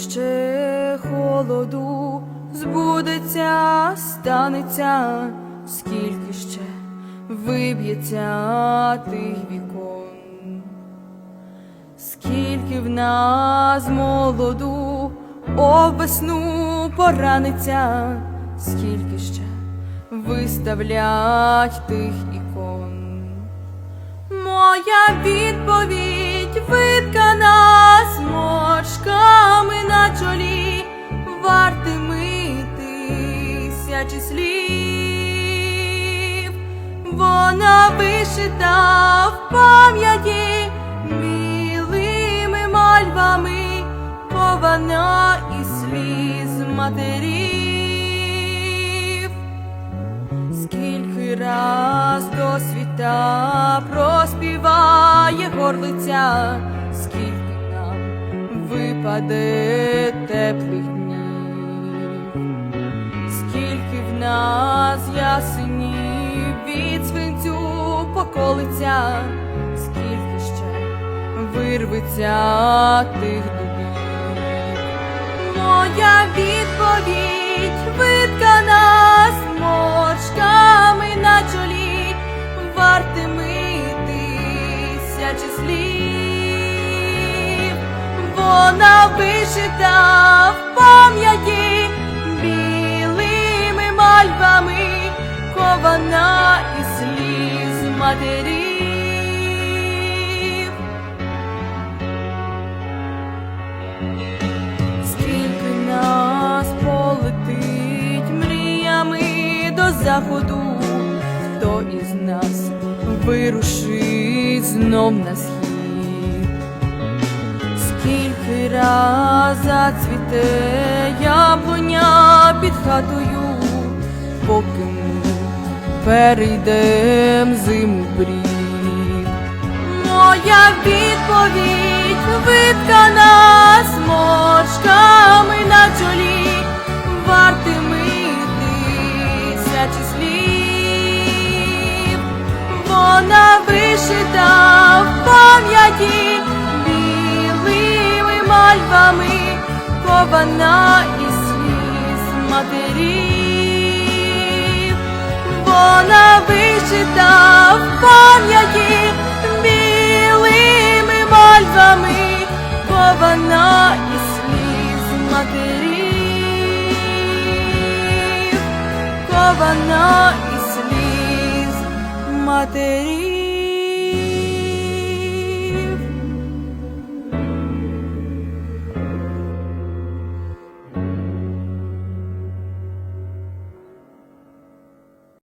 ще холоду збудеться, станеться, скільки ще виб'ється тих вікон, скільки в нас молоду об весну пораниться, скільки ще виставлять тих ікон. Моя відповідь тисячі слів. Вона вишита в пам'яті білими мальвами, пована із сліз матерів. Скільки раз до світа проспіває горлиця, скільки нам випаде теплих скільки в нас ясенів від свинцю поколиться, скільки ще вирветься тих дубів. Моя відповідь виткана зморшками на чолі, вартими тисячі слів. Вона вишита в пам'яті кована із сліз матерів. Скільки нас полетить мріями до заходу, хто із нас вирушить знов на схід, скільки раз зацвіте яблуня під хатою, поки ми перейдем зиму брід. Моя відповідь виткана зморшками на чолі, вартими тисячі слів. Вона вишита в пам'яті білими мальвами, кована із сліз матерів. Матерів, кована із сліз матерів.